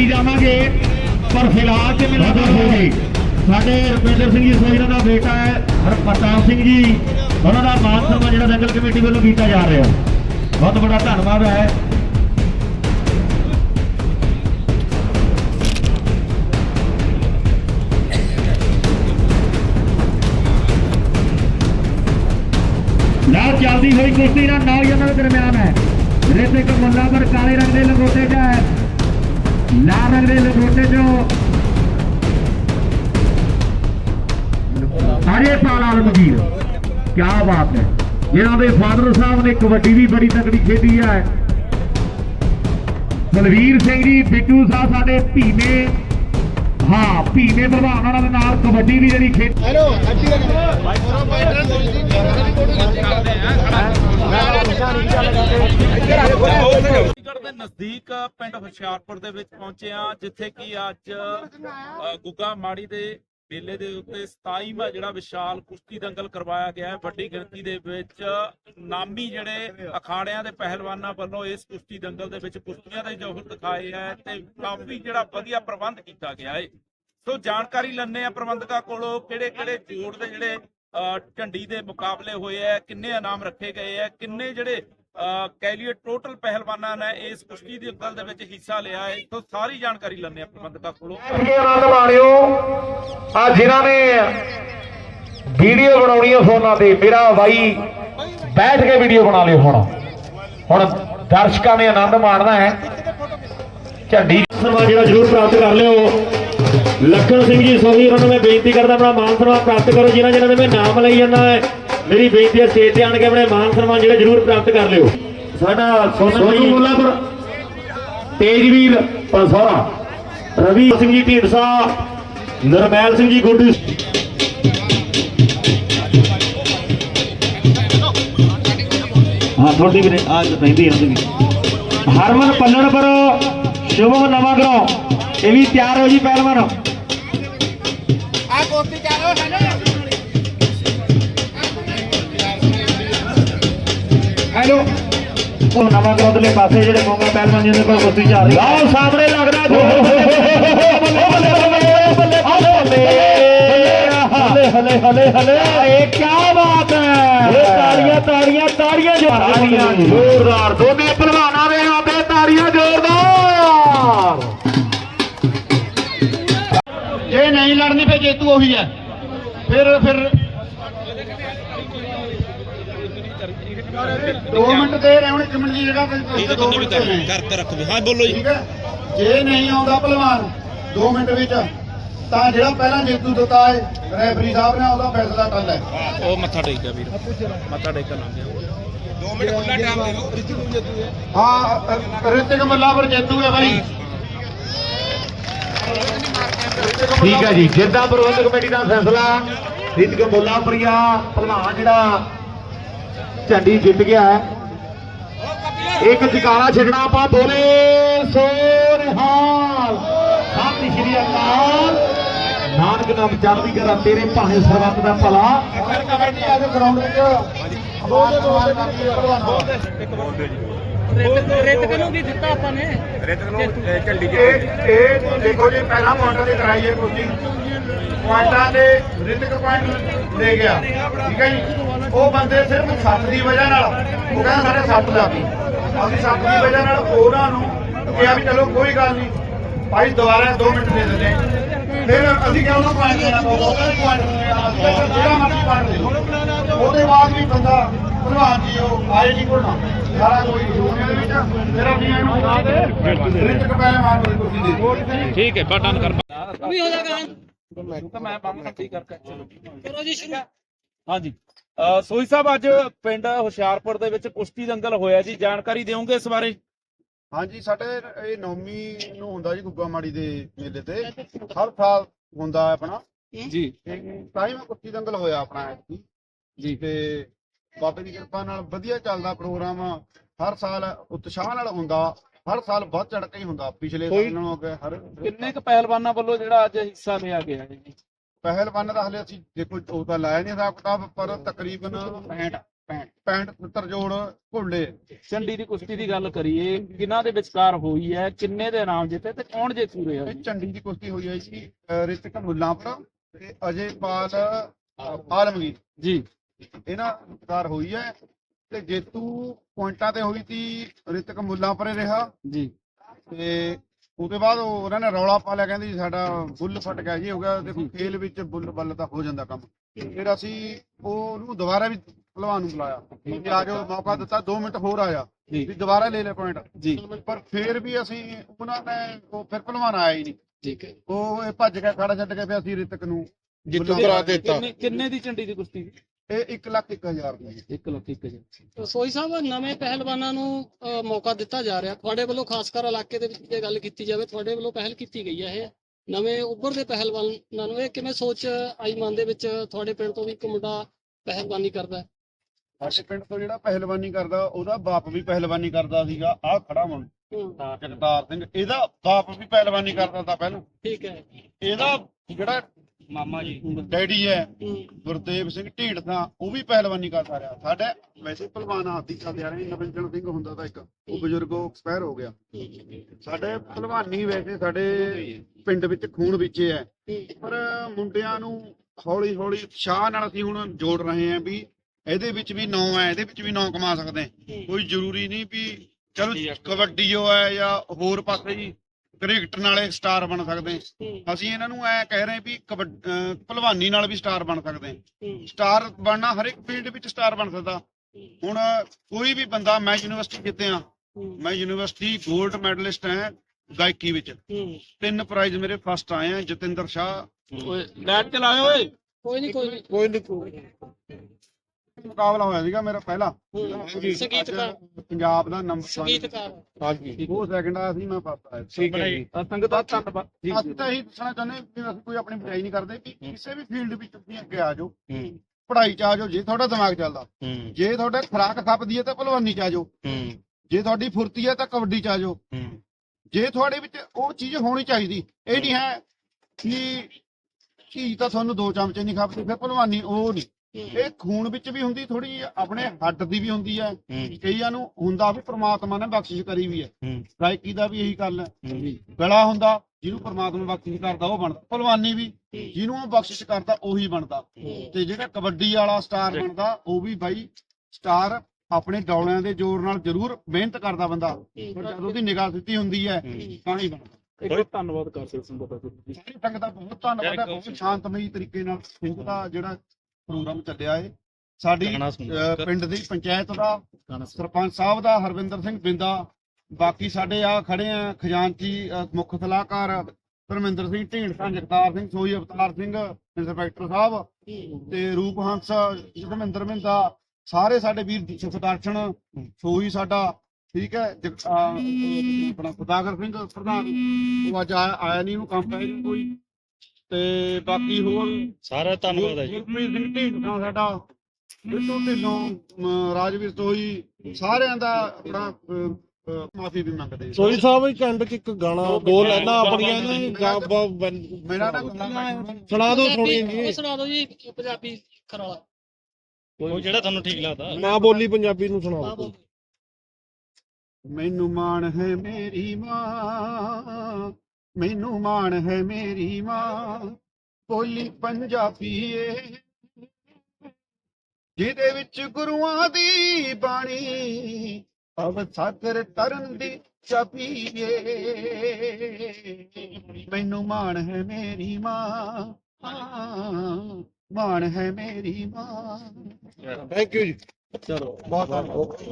ਕਰੀ ਜਾਵਾਂਗੇ ਪਰ ਫਿਲਹਾਲ ਤੇ ਮਿਲਣਾ ਹੋਵੇ ਸਾਡੇ ਰੁਪਿੰਦਰ ਸਿੰਘ ਜੀ ਸੋਇਰਾ ਦਾ ਬੇਟਾ ਹੈ ਹਰਪ੍ਰਤਾਪ ਸਿੰਘ ਜੀ ਉਹਨਾਂ ਦਾ ਮਾਨ ਸਨਮਾਨ ਜਿਹੜਾ ਦੰਗਲ ਕਮੇਟੀ ਵੱਲੋਂ ਕੀਤਾ ਜਾ ਰਿਹਾ ਬਹੁਤ ਬੜਾ ਧੰਨਵਾਦ ਹੈ। ਨਾਲ ਚੱਲਦੀ ਹੋਈ ਕੁਸ਼ਤੀ ਦਾ ਨੌਜਵਾਨਾਂ ਦੇ ਦਰਮਿਆਨ ਹੈ। ਰਿਤਿਕ ਮੁੱਲਾਪੁਰ ਕਾਲੇ ਰੰਗ ਦੇ ਲਗੋਟੇ 'ਚ ਹੈ। ਲਾਲ ਰੰਗ ਦੇ ਲਗੋਟੇ 'ਚ। ਸਾਰੇ ਪਾਲ ਆਲਮਗੀਰ ਕੀ ਬਾਤ ਹੈ। ਇਹਨਾਂ ਦੇ ਫਾਦਰ ਸਾਹਿਬ ਨੇ ਕਬੱਡੀ ਵੀ ਬੜੀ ਤਕੜੀ ਖੇਡੀ ਹੈ। ਬਲਵੀਰ ਸਿੰਘ ਜੀ ਬਿੱਟੂ ਸਾਹਿਬ ਸਾਡੇ ਭੀਮੇ ਹਾਂ ਭੀਮੇ ਪ੍ਰਧਾਨ ਉਹਨਾਂ ਦੇ ਨਾਲ ਕਬੱਡੀ ਵੀ ਜਿਹੜੀ ਖੇਡ ਹੈਲੋ ਅੱਡੀ ਚੰਡੀਗੜ੍ਹ ਦੇ ਨਜ਼ਦੀਕ ਪਿੰਡ ਹੁਸ਼ਿਆਰਪੁਰ ਦੇ ਵਿੱਚ ਪਹੁੰਚੇ ਆ ਜਿੱਥੇ ਕਿ ਅੱਜ ਗੁੱਗਾ ਮਾੜੀ ਦੇ ਮੇਲੇ ਦੇ ਉੱਤੇ 27ਵਾਂ ਜਿਹੜਾ ਵਿਸ਼ਾਲ ਕੁਸ਼ਤੀ ਦੰਗਲ ਕਰਵਾਇਆ ਗਿਆ ਹੈ। ਵੱਡੀ ਗਿਣਤੀ ਦੇ ਵਿੱਚ ਨਾਮੀ ਜਿਹੜੇ ਅਖਾੜਿਆਂ ਦੇ ਪਹਿਲਵਾਨਾਂ ਵੱਲੋਂ ਇਸ ਕੁਸ਼ਤੀ ਦੰਗਲ ਦੇ ਵਿੱਚ ਕੁਸ਼ਤੀਆਂ ਦੇ ਜੋਹਰ ਦਿਖਾਏ ਹੈ ਤੇ ਕਾਫੀ ਜਿਹੜਾ ਵਧੀਆ ਪ੍ਰਬੰਧ ਕੀਤਾ ਗਿਆ ਹੈ ਸੋ ਜਾਣਕਾਰੀ ਲੈਣੇ ਆ ਪ੍ਰਬੰਧਕਾਂ ਕੋਲੋਂ ਕਿਹੜੇ ਕਿਹੜੇ ਜੋੜ ਦੇ ਜਿਹੜੇ ਝੰਡੀ ਦੇ ਮੁਕਾਬਲੇ ਹੋਏ ਆ, ਕਿੰਨੇ ਇਨਾਮ ਰੱਖੇ ਗਏ ਆ, ਕਿੰਨੇ ਜਿਹੜੇ ਕਹਿ ਲਈਏ ਟੋਟਲ ਪਹਿਲਵਾਨਾਂ ਨੇ ਇਸ ਕੁਸ਼ਤੀ ਦੀ ਦਲ ਦੇ ਵਿੱਚ ਹਿੱਸਾ ਲਿਆ ਹੈ। ਸੋ ਸਾਰੀ ਜਾਣਕਾਰੀ ਲੈਣੇ ਆ ਪ੍ਰਬੰਧਕਾਂ ਕੋਲੋਂ। ਕੇ ਆਨੰਦ ਮਾਣਿਓ ਆ ਜਿਨ੍ਹਾਂ ਨੇ ਵੀਡੀਓ ਬਣਾਉਣੀ ਹੈ ਫੋਨਾਂ ਤੇ। ਮੇਰਾ ਬਾਈ ਬੈਠ ਕੇ ਵੀਡੀਓ ਬਣਾ ਲਿਓ ਹੁਣ। ਹੁਣ ਦਰਸ਼ਕਾਂ ਨੇ ਆਨੰਦ ਮਾਣਨਾ ਹੈ। ਝੰਡੀ ਸਨਮਾਨ ਜਿਹੜਾ ਜ਼ਰੂਰ ਪ੍ਰਾਪਤ ਕਰ ਲਿਓ। ਲੱਖਣ ਸਿੰਘ ਜੀ ਸੋਹੀ ਉਹਨਾਂ ਨੂੰ ਮੈਂ ਬੇਨਤੀ ਕਰਦਾ ਆਪਣਾ ਮਾਨ ਸਨਮਾਨ ਪ੍ਰਾਪਤ ਕਰੋ ਜਿਨ੍ਹਾਂ ਜਿਨ੍ਹਾਂ ਦੇ ਮੈਂ ਨਾਮ ਲਈ ਜਾਂਦਾ ਹੈ। ਮੇਰੀ ਬੇਨਤੀ ਹੈ ਸਟੇਜ ਤੇ ਆਣ ਕੇ ਆਪਣੇ ਮਾਨ ਸਨਮਾਨ ਜਿਹੜੇ ਜ਼ਰੂਰ ਪ੍ਰਾਪਤ ਕਰ ਲਿਓ। ਸਾਡਾ ਸੋਨੂ ਮੁੱਲਾਪੁਰ। ਤੇਜਵੀਰ ਪਨਸੌਰਾ ਰਵੀ ਸਿੰਘ ਜੀ ਢੀਂਡਸਾ। ਨਰਮੈਲ ਸਿੰਘ ਜੀ ਗੁੱਡੀ। ਹਾਂ ਥੋੜੀ ਵੀਰੇ ਆ ਰਹਿੰਦੀ ਹੈ ਉਹਦੀ ਹਰਮਨ ਪੱਲਣ ਪਰ ਸ਼ੁਭਮ ਨਵਾਂ ਗਰੋ ਇਹ ਵੀ ਤਿਆਰ ਹੋ ਜੀ ਪਹਿਲਵਾਨ। ਹੈਲੋ ਉਹ ਨਵਾਂ ਗਰੋ ਦੇ ਪਾਸੇ ਜਿਹੜੇ ਮੋਗਾ ਪਹਿਲਵਾਨ ਜੀ ਦੇ ਕੋਲ ਕੁਸ਼ਤੀ ਚੱਲ ਰਹੀ ਲਾਓ ਸਾਹਮਣੇ ਲੱਗਦਾ ਹਲੇ ਹਲੇ ਹਲੇ ਹਲੇ ਇਹ ਕੀ ਬਾਤ ਹੈ ਤਾੜੀਆਂ ਤਾੜੀਆਂ ਤਾੜੀਆਂ ਜ਼ੋਰਦਾਰ ਦੋਨੇ ਪਹਿਲਵਾਨਾਂ ਦੇ ਤਾੜੀਆਂ ਜ਼ੋਰਦਾਰ ਜੇ ਨਹੀਂ ਲੜਨੀ ਫੇ ਜੇਤੂ ਉਹੀ ਹੈ ਫਿਰ ਫਿਰ 2 ਮਿੰਟ ਦੇ ਰਹੇ ਹੁਣ 1 ਮਿੰਟ ਦੀ ਜਗ੍ਹਾ ਤੇ 2 ਮਿੰਟ ਦੇ ਰਹੇ। ਕਰ ਰੱਖੋ ਹਾਂ ਬੋਲੋ ਠੀਕ ਹੈ? ਜੇ ਨਹੀਂ ਆਉਂਦਾ ਪਹਿਲਵਾਨ 2 ਮਿੰਟ ਵਿੱਚ ਤਾਂ ਜਿਹੜਾ ਪਹਿਲਾਂ ਜੇਤੂ ਦਿੱਤਾ ਹੈ ਰੈਫਰੀ ਸਾਹਿਬ ਨੇ ਉਹਦਾ ਫੈਸਲਾ ਕਰ ਲੈ ਉਹ ਮੱਥਾ ਟੇਕ ਗਿਆ ਵੀਰ। ਮੱਥਾ ਟੇਕਣ ਲੱਗ ਗਿਆ। ਹਾਂ। ਰਿਤਿਕ ਮੱਲਾਪੁਰ ਜੇਤੂ ਹੈ ਬਾਈ। ਠੀਕ ਹੈ ਜੀ। ਜਿੱਦਾਂ ਪ੍ਰਬੰਧਕ ਕਮੇਟੀ ਦਾ ਫੈਸਲਾ ਰਿਤਕ ਮੁੱਲਾਪੁਰੀਆ ਪ੍ਰਧਾਨ ਜਿਹੜਾ ਝੰਡੀ ਜਿੱਤ ਗਿਆ ਹੈ। ਇੱਕ ਜਕਾਰਾ ਛੱਡਣਾ ਆਪਾਂ ਬੋਲੇ ਸੋ ਨਿਹਾਲ ਸਤਿ ਸ਼੍ਰੀ ਅਕਾਲ। ਨਾਨਕ ਨਾਮ ਚੜ੍ਹਦੀ ਕਰਾ ਤੇਰੇ ਭਾਣੇ ਸਰਬੱਤ ਦਾ ਭਲਾ। ਕਬੱਡੀ ਆ ਗਰਾਊਂਡ ਵਿੱਚ। ਬੋਲਦੇ ਬੋਲਦੇ ਪਹਿਲਵਾਨ ਇਹ ਇਹ ਦੇਖੋ ਜੀ ਪਹਿਲਾ ਪੁਆਇੰਟਾਂ ਦੀ ਕਰਾਈ ਹੈ ਕੁਸ਼ਤੀ ਪੁਆਇੰਟਾਂ ਦੇ ਰਿਤਕ ਪੁਆਇੰਟ ਲੈ ਗਿਆ। ਠੀਕ ਹੈ ਜੀ? ਉਹ ਬੰਦੇ ਸਿਰਫ ਸੱਟ ਦੀ ਵਜ੍ਹਾ ਨਾਲ ਉਹ ਕਹਿੰਦਾ ਸਾਡੇ ਸੱਟ ਲੱਗੀ ਅਸੀਂ ਸੱਟ ਦੀ ਵਜ੍ਹਾ ਨਾਲ ਉਹਨਾਂ ਨੂੰ ਕਿਹਾ ਵੀ ਚਲੋ ਕੋਈ ਗੱਲ ਨਹੀਂ ਭਾਈ ਦੁਬਾਰਾ 2 ਮਿੰਟ ਦੇ ਦਿੰਦੇ। ਫਿਰ ਅਸੀਂ ਕਿਹਾ ਉਹਨੂੰ ਪੁਆਇੰਟ ਦੇਣਾ ਪਊਗਾ ਉਹਦਾ ਵੀ ਪੁਆਇੰਟ ਜਿਹੜਾ ਮਰਜ਼ੀ ਪੁਆਇੰਟ ਦੇ। ਉਹਦੇ ਬਾਅਦ ਵੀ ਬੰਦਾ ਭਲਵਾਨ ਜੀ ਉਹ ਆਏ ਨਹੀਂ ਕੋਲ ਸਾਰਾ ਕੋਈ ਦੁਨੀਆ ਦੇ ਵਿੱਚ ਫਿਰ ਆਪਣੀ ਇਹਨੂੰ ਬਤਾ ਦੇ ਰਿਤਕ ਪਹਿਲੇ ਮਾਰ ਦੇ ਕੁਰਸੀ ਦੇ ਦਿਓ। ਠੀਕ ਹੈ ਬਟਨ ਕਰ ਵੀ ਹੋ ਜਾਏਗਾ ਤਾਂ ਮੈਂ ਬੰਦ ਖੱਤੀ ਕਰਕੇ ਚਲੋ ਜੀ ਸ਼ੁਰੂ। ਹਾਂਜੀ। ਸੋਈ ਸਾਹਿਬ ਅੱਜ ਪਿੰਡ ਹੁਸ਼ਿਆਰਪੁਰ ਦੇ ਵਿੱਚ ਕੁਸ਼ਤੀ ਦੰਗਲ ਹੋਇਆ ਜੀ। ਜਾਣਕਾਰੀ ਦਿਓਗੇ ਇਸ ਬਾਰੇ? ਹਾਂਜੀ ਸਾਡੇ ਇਹ ਨੌਮੀ ਨੂੰ ਹੁੰਦਾ ਜੀ ਗੁੱਗਾ ਮਾੜੀ ਦੇ ਮੇਲੇ ਤੇ। ਹਰ ਸਾਲ ਹੁੰਦਾ ਆਪਣਾ। ਜੀ। ਤਾਂ ਹੀ ਮੈਂ ਕੁੱਤੀ ਦੰਗਲ ਹੋਇਆ ਆਪਣਾ। ਜੀ। ਤੇ ਬਾਬੇ ਦੀ ਕਿਰਪਾ ਨਾਲ ਵਧੀਆ ਚੱਲਦਾ ਪ੍ਰੋਗਰਾਮ। ਹਰ ਸਾਲ ਉਤਸ਼ਾਹ ਨਾਲ ਹੁੰਦਾ ਹਰ ਸਾਲ ਵੱਧ ਚੜ ਕੇ ਹੀ ਹੁੰਦਾ। ਪਿਛਲੇ ਸਾਲ ਨਾਲੋਂ ਅੱਗੇ ਹਰ ਕਿੰਨੇ ਕੁ ਪਹਿਲਵਾਨਾਂ ਵੱਲੋਂ ਜਿਹੜਾ ਅੱਜ ਹਿੱਸਾ ਲਿਆ ਗਿਆ ਹੈ ਜੀ? ਪਹਿਲਵਾਨ ਦਾ ਹਲੇ ਅਸੀਂ ਦੇਖੋ ਉਹ ਤਾਂ ਲਾਇਆ ਨਹੀਂ ਹਿਸਾਬ ਕਿਤਾਬ ਪਰ ਤਕਰੀਬਨ 65 ਪੈਂਟ ਤਰਜੋੜ ਘੁੱਲੇ। ਚੰਡੀ ਦੀ ਕੁਸ਼ਤੀ ਦੀ ਗੱਲ ਕਰੀਏ ਕਿਹਨਾਂ ਦੇ ਵਿਚਕਾਰ ਹੋਈ ਹੈ ਕਿੰਨੇ ਦੇ ਇਨਾਮ ਜਿੱਤੇ ਤੇ ਕੌਣ ਜੇਤੂ ਰਿਹਾ ਇਹ ਚੰਡੀ ਦੀ ਕੁਸ਼ਤੀ ਹੋਈ ਹੈ ਜੀ ਰਿਤਕ ਮੁੱਲਾਂਪੁਰ ਤੇ ਅਜੇਪਾਲ ਅਹ, ਆਲਮਗੀਰ। ਜੀ। ਇਹਨਾਂ ਕਾਰ ਹੋਈ ਹੈ ਤੇ ਜੇਤੂ ਪੁਆਇੰਟਾਂ ਤੇ ਹੋਈ ਸੀ ਰਿਤਕ ਮੁੱਲਾਂਪੁਰੇ ਰਿਹਾ। ਜੀ। ਤੇ ਉਹਦੇ ਬਾਅਦ ਉਹ- ਉਹਨਾਂ ਨੇ ਰੌਲਾ ਪਾ ਲਿਆ ਕਹਿੰਦੇ ਜੀ ਸਾਡਾ ਬੁੱਲ ਫਟ ਗਿਆ ਜੀ ਹੋ ਗਿਆ ਦੇਖੋ ਖੇਲ ਵਿੱਚ ਬੁੱਲ ਬੱਲ ਤਾਂ ਹੋ ਜਾਂਦਾ ਕੰਮ। ਫਿਰ ਅਸੀਂ ਉਹਨੂੰ ਦੁਬਾਰਾ ਵੀ ਭਲਵਾਨ ਨੂੰ ਬੁਲਾਇਆ। ਵੀ ਆ ਜਾਓ ਮੌਕਾ ਦਿੱਤਾ 2 ਮਿੰਟ ਹੋਰ ਆਇਆ ਜੀ। ਵੀ ਦੁਬਾਰਾ ਲੈ ਲੈ ਪੁਆਇੰਟ। ਜੀ। ਪਰ ਫਿਰ ਵੀ ਅਸੀਂ ਉਹਨਾਂ ਨੇ ਉਹ ਫਿਰ ਭਲਵਾਨ ਆਇਆ ਹੀ ਨਹੀਂ। ਠੀਕ ਹੈ। ਉਹ ਇਹ ਭੱਜ ਕੇ ਖੜਾ ਛੱਡ ਕੇ ਫਿਰ ਅਸੀਂ ਰਿਤਕ ਨੂੰ ਜਿੱਤੂ। ਕਰਾ ਦਿੱਤਾ। ਕਿੰਨੇ ਕਿੰਨੇ ਦੀ ਚੰਡੀ ਦੀ ਕੁਸ਼ਤੀ ਇਹ 1 ਲੱਖ 1000 ਦੀ 1 ਲੱਖ 1 ਜੀ ਸੋਈ ਸਾਹਿਬ ਨਵੇਂ ਪਹਿਲਵਾਨਾਂ ਨੂੰ ਅ, ਮੌਕਾ ਦਿੱਤਾ ਜਾ ਰਿਹਾ। ਤੁਹਾਡੇ ਵੱਲੋਂ ਖਾਸ ਕਰ ਇਲਾਕੇ ਦੇ ਵਿੱਚ ਜੇ ਗੱਲ ਕੀਤੀ ਜਾਵੇ ਤੁਹਾਡੇ ਵੱਲੋਂ ਪਹਿਲ ਕੀਤੀ ਗਈ ਹੈ ਇਹ। ਨਵੇਂ ਉੱਭਰਦੇ ਪਹਿਲਵਾਨਾਂ ਨੂੰ ਇਹ ਕਿਵੇਂ ਸੋਚ ਆਈ ਮਨ ਦੇ ਵਿੱਚ? ਤੁਹਾਡੇ ਪਿੰਡ ਤੋਂ ਵੀ ਇੱਕ ਮੁੰਡਾ ਪਹਿਲਵਾਨੀ ਕਰਦਾ ਹੈ? ਸਾਡੇ ਪਿੰਡ ਤੋਂ ਜਿਹੜਾ ਪਹਿਲਵਾਨੀ ਕਰਦਾ ਉਹਦਾ ਬਾਪ ਵੀ ਪਹਿਲਵਾਨੀ ਕਰਦਾ ਸੀਗਾ। ਆਹ ਖੜਾ ਮੁੰਡਾ ਹੂੰ, ਜਗਤਾਰ ਸਿੰਘ। ਇਹਦਾ ਬਾਪ ਵੀ ਪਹਿਲਵਾਨੀ ਕਰਦਾ ਤਾਂ ਪਹਿਲਾਂ। ਠੀਕ ਹੈ। ਇਹਦਾ ਜਿਹੜਾ ਮਾਮਾ ਜੀ। ਡੈਡੀ ਹੈ ਹੂੰ, ਗੁਰਦੇਵ ਸਿੰਘ ਢੀਂਡਸਾ ਉਹ ਵੀ ਪਹਿਲਵਾਨੀ ਕਰਦਾ ਰਿਹਾ ਸਾਡੇ ਵੈਸੇ ਪਹਿਲਵਾਨ ਆਦੀ ਚੱਲਦੇ ਆ ਰਹੇ ਨਵਿੰਦਰ ਸਿੰਘ ਹੁੰਦਾ ਤਾਂ ਇੱਕ ਉਹ ਬਜ਼ੁਰਗ ਉਹ ਐਕਸਪਾਇਰ ਹੋ ਗਿਆ। ਸਾਡੇ ਪਹਿਲਵਾਨੀ ਵੈਸੇ ਸਾਡੇ ਪਿੰਡ ਵਿੱਚ ਖੂਨ ਵਿੱਚ ਹੈ। ਪਰ ਮੁੰਡਿਆਂ ਨੂੰ ਹੌਲੀ ਹੌਲੀ ਉਤਸ਼ਾਹ ਨਾਲ ਅਸੀਂ ਹੁਣ ਜੋੜ ਰਹੇ ਹਾਂ ਵੀ ਇਹਦੇ ਵਿੱਚ ਵੀ ਨੌ ਹੈ ਇਹਦੇ ਵਿੱਚ ਵੀ ਨੌ ਕਮਾ ਸਕਦੇ। ਹਾਂ। ਕੋਈ ਜ਼ਰੂਰੀ ਨਹੀਂ ਵੀ ਚਲੋ ਕਬੱਡੀ ਓ ਹੈ ਜਾਂ ਹੋਰ ਪਾਸੇ ਜੀ ਕ੍ਰਿਕਟ ਨਾਲੇ ਸਟਾਰ ਬਣ ਸਕਦੇ ਹਾਂ। ਅਸੀਂ ਇਹਨਾਂ ਨੂੰ ਐ ਕਹਿ ਰਹੇ ਵੀ ਕਬੱਡ- ਅਹ ਭਲਵਾਨੀ ਨਾਲ ਵੀ ਸਟਾਰ ਬਣ ਸਕਦੇ ਹਾਂ। ਸਟਾਰ ਬਣਨਾ ਹਰ ਇੱਕ ਫੀਲਡ ਵਿੱਚ ਸਟਾਰ ਬਣ ਸਕਦਾ। ਹੁਣ ਕੋਈ ਵੀ ਬੰਦਾ ਮੈਂ ਯੂਨੀਵਰਸਿਟੀ ਜਿੱਤਿਆ। ਮੈਂ ਯੂਨੀਵਰਸਿਟੀ 골ਡ ਮੈਡਲਿਸਟ ਹਾਂ ਗਾਇਕੀ ਵਿੱਚ। ਤਿੰਨ ਪ੍ਰਾਈਜ਼ ਮੇਰੇ ਫਸਟ ਆਏ ਆ ਜਤਿੰਦਰ ਸ਼ਾਹ। ਓਏ ਲਾਈਟ ਚਲਾਇਓ ਓਏ? ਕੋਈ ਨਹੀਂ ਕੋਈ ਨਹੀਂ ਕੋਈ ਨਹੀਂ ਮੁਕਾਬਲਾ ਹੋਇਆ ਸੀਗਾ ਮੇਰਾ ਪਹਿਲਾ। ਅੱਜ ਪੰਜਾਬ ਦਾ ਨੰਬਰ ਸੰਗੀਤਕਾਰ। ਹਾਂਜੀ। ਉਹ ਸੈਕਿੰਡ ਆਇਆ ਸੀ ਮੈਂ ਫਸਟ ਆਇਆ ਠੀਕ ਹੈ ਜੀ। ਸੰਗਤ ਦਾ ਧੰਨਵਾਦ। ਜੀ ਅਸੀਂ ਤਾਂ ਇਹੀ ਦੱਸਣਾ ਚਾਹੁੰਦੇ ਹਾਂ ਅਸੀਂ ਕੋਈ ਆਪਣੀ ਬੁਰਾਈ ਨਹੀਂ ਕਰਦੇ ਵੀ ਕਿਸੇ ਵੀ ਫੀਲਡ ਵਿੱਚ ਤੁਸੀਂ ਅੱਗੇ ਆ ਜਾਓ। ਹੂੰ। ਪੜ੍ਹਾਈ ਚ ਆ ਜਾਓ ਜੇ ਤੁਹਾਡਾ ਦਿਮਾਗ ਚੱਲਦਾ। ਹੂੰ। ਜੇ ਤੁਹਾਡਾ ਖਰਾਕ ਖਪਦੀ ਹੈ ਤਾਂ ਭਲਵਾਨੀ ਚ ਆ ਜਾਓ। ਹੂੰ। ਜੇ ਤੁਹਾਡੀ ਫੁਰਤੀ ਹੈ ਤਾਂ ਕਬੱਡੀ ਚ ਆ ਜਾਓ। ਹੂੰ। ਜੇ ਤੁਹਾਡੇ ਵਿੱਚ ਉਹ ਚੀਜ਼ ਹੋਣੀ ਚਾਹੀਦੀ ਇਹ ਨਹੀਂ ਹੈ ਕਿ ਚੀਜ਼ ਤਾਂ ਤੁਹਾਨੂੰ ਦੋ ਚਮਚੇ ਨਹੀਂ ਖਪਦੀ ਫਿਰ ਭਲਵਾਨੀ ਉਹ ਨਹੀਂ। ਇਹ ਖੂਨ ਵਿੱਚ ਵੀ ਹੁੰਦੀ ਥੋੜੀ ਆਪਣੇ ਹੱਡ ਦੀ ਵੀ ਹੁੰਦੀ ਹੈ। ਕਈਆਂ ਨੂੰ ਹੁੰਦਾ ਵੀ ਪ੍ਰਮਾਤਮਾ ਨੇ ਬਖਸ਼ਿਸ਼ ਕਰੀ ਵੀ ਹੈ। ਗਾਇਕੀ ਦਾ ਵੀ ਇਹੀ ਗੱਲ ਹੈ। ਗਲਾ ਹੁੰਦਾ ਜਿਹਨੂੰ ਪ੍ਰਮਾਤਮਾ ਬਖਸ਼ਿਸ਼ ਕਰਦਾ ਉਹ ਬਣਦਾ। ਭਲਵਾਨੀ ਵੀ ਜਿਹਨੂੰ ਉਹ ਬਖਸ਼ਿਸ਼ ਕਰਦਾ ਉਹੀ ਬਣਦਾ। ਤੇ ਜਿਹੜਾ ਕਬੱਡੀ ਵਾਲਾ ਸਟਾਰ ਬਣਦਾ ਉਹ ਵੀ ਬਾਈ ਸਟਾਰ ਆਪਣੇ ਡੌਲਿਆਂ ਦੇ ਜ਼ੋਰ ਨਾਲ ਜ਼ਰੂਰ ਮਿਹਨਤ ਕਰਦਾ ਬੰਦਾ। ਪਰ ਜਦੋਂ ਉਹਦੀ ਨਿਗਾਹ ਸਿੱਧੀ ਹੁੰਦੀ ਹੈ ਤਾਂ ਹੀ ਬਣਦਾ। ਵਾਰ ਧੰਨਵਾਦ ਕਰ ਸੰਗਤ ਦਾ। ਬਹੁਤ ਧੰਨਵਾਦ ਹੈ। ਬਹੁਤ ਸ਼ਾਂਤਮਈ ਤਰੀਕੇ ਨਾਲ ਸਿੰਘ ਦਾ ਜਿਹੜਾ ਪ੍ਰੋਗਰਾਮ ਚੱਲਿਆ ਏ। ਸਾਡੀ ਪਿੰਡ ਦੀ ਪੰਚਾਇਤ ਦਾ ਸਰਪੰਚ ਸਾਹਿਬ ਦਾ ਹਰਵਿੰਦਰ ਸਿੰਘ ਬਿੰਦਾ ਬਾਕੀ ਸਾਡੇ ਆ ਖੜੇ ਆ ਖਜ਼ਾਨਚੀ ਮੁੱਖ ਸਲਾਹਕਾਰ ਧਰਮਿੰਦਰ ਸਿੰਘ ਢੀਂਡਸਾ ਜਗਤਾਰ ਸਿੰਘ ਸੋਈ ਅਵਤਾਰ ਸਿੰਘ ਇੰਸਪੈਕਟਰ ਸਾਹਿਬ ਤੇ ਰੂਪ ਹੰਸ ਧਰਮਿੰਦਰ ਬਿੰਦਾ ਸਾਰੇ ਸਾਡੇ ਵੀਰ ਸੁਖਦਰਸ਼ਨ ਸੋਈ ਸਾਡਾ ਠੀਕ ਹੈ? ਜਗ- ਆਪਣਾ ਸੁਦਾਗਰ ਸਿੰਘ ਪ੍ਰਧਾਨ। ਉਹ ਅੱਜ ਆਇਆ ਆਇਆ ਨਹੀਂ ਉਹਨੂੰ ਕੰਮ ਪੈ ਗਿਆ ਕੋਈ। ਤੇ ਬਾਕੀ ਹੋਰ? ਸਾਰਾ ਧੰਨਵਾਦ ਹੈ ਜੀ। ਗੁਰਪ੍ਰੀਤ ਸਿੰਘ ਢੀਂਡਸਾ ਸਾਡਾ ਬਿੱਟੂ ਢਿੱਲੋਂ ਰਾਜਵੀਰ ਤੋਈ ਸਾਰਿਆਂ ਦਾ ਆਪਣਾ ਮਾਫੀ ਵੀ ਮੰਗਦੇ ਹਾਂ। ਸੋਈ ਸਾਹਿਬ ਇੱਕ ਐਂਡ ਚ ਇੱਕ ਗਾਣਾ ਦੋ ਲਾਈਨਾਂ ਆਪਣੀਆਂ ਨੇ ਗਾ ਬ- ਮੇਰਾ ਨਾ ਸੁਣਾ ਦਿਓ ਥੋੜੀ ਪੰਜਾਬੀ- ਜੀ ਸੁਣਾ ਦਿਓ ਜੀ ਪੰਜਾਬੀ ਖਰਾਲਾ ਉਹ ਜਿਹੜਾ ਤੁਹਾਨੂੰ ਠੀਕ ਲੱਗਦਾ। ਮਾਂ ਬੋਲੀ ਪੰਜਾਬੀ ਨੂੰ ਸੁਣਾ ਬੋਲ। ਮੈਨੂੰ ਮਾਣ ਹੈ ਮੇਰੀ ਮਾਂ ਮੈਨੂੰ ਮਾਣ ਹੈ ਮੇਰੀ ਮਾਂ ਬੋਲੀ ਪੰਜਾਬੀ ਏ। ਜਿਹਦੇ ਵਿੱਚ ਗੁਰੂਆਂ ਦੀ ਬਾਣੀ ਅਵ ਸਾਗਰ ਤਰਨ ਦੀ ਚਾਬੀ ਏ। ਮੈਨੂੰ ਮਾਣ ਹੈ ਮੇਰੀ ਮਾਂ ਮਾਣ ਹੈ ਮੇਰੀ ਮਾਂ। ਥੈਂਕ ਯੂ ਜੀ। ਚਲੋ ਬਹੁਤ ਬਹੁਤ